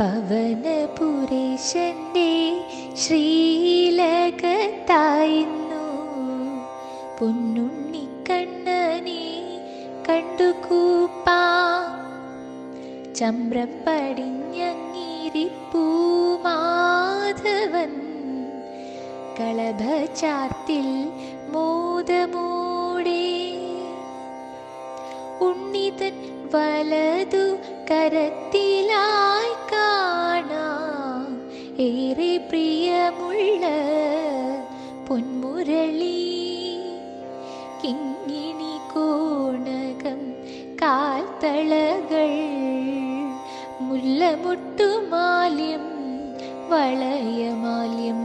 പവനപുരേശന്റെ ശ്രീലകത്തായിരുന്നു. പൊന്നുണ്ണിക്കണ്ണനെ കണ്ടുകൂപ്പാ. ചമ്രം പടിഞ്ഞങ്ങിരിപ്പൂ മാധവൻ. കളഭചാർത്തിൽ മോദമൂടെ. ഉണ്ണിതൻ വലതു കരത്തിലായി കാണാം. ഏറെ പ്രിയമുള്ള പൊന്മുരളി കിങ്ങിണി കോണകം കാൽത്തളകൾ മുല്ലമുട്ടുമാല്യം വളയമാല്യം.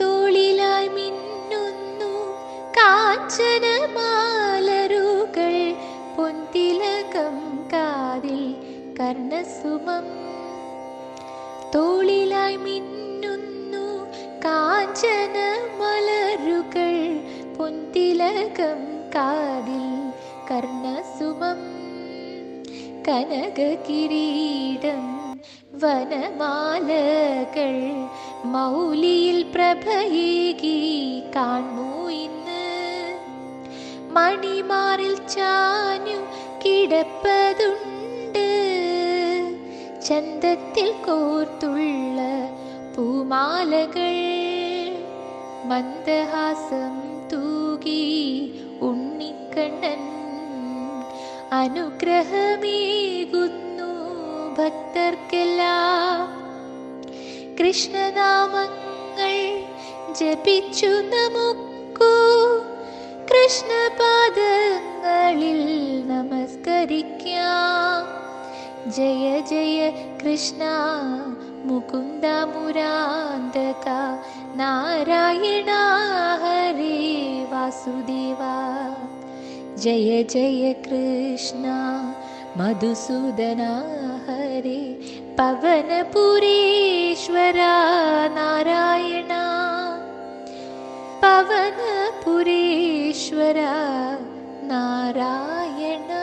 തോളിലായി മിന്നുന്നു കാഞ്ചനമാലരുകൾ കർണസുമം തോളിലായി മിന്നുന്നു കാഞ്ചന മലരുകൾ. പൊന്തിലകം കാതിൽ കർണസുമം കനകകിരീടം വനമാലകൾ. മൗലിയിൽ പ്രഭയേകി കാണു ഇന്ന്? മണിമാറിൽ ചാഞ്ഞു കിടപ്പതുണ്ട് ചന്തത്തിൽ കോർത്തുള്ള പൂമാലകൾ മന്ദഹാസം തൂകി ഉണ്ണിക്കണ്ണൻ അനുഗ്രഹമേകുന്നു ഭക്തർക്കെല്ലാം. കൃഷ്ണനാമങ്ങൾ ജപിച്ചു നമുക്കു जय जय कृष्णा। मुकुन्द मुरादका नारायणा हरे वासुदेवा। जय जय कृष्णा। मधुसूदना हरे। पवनपुरेश्वरा नारायणा। पवनपुरेश्वर नारायण।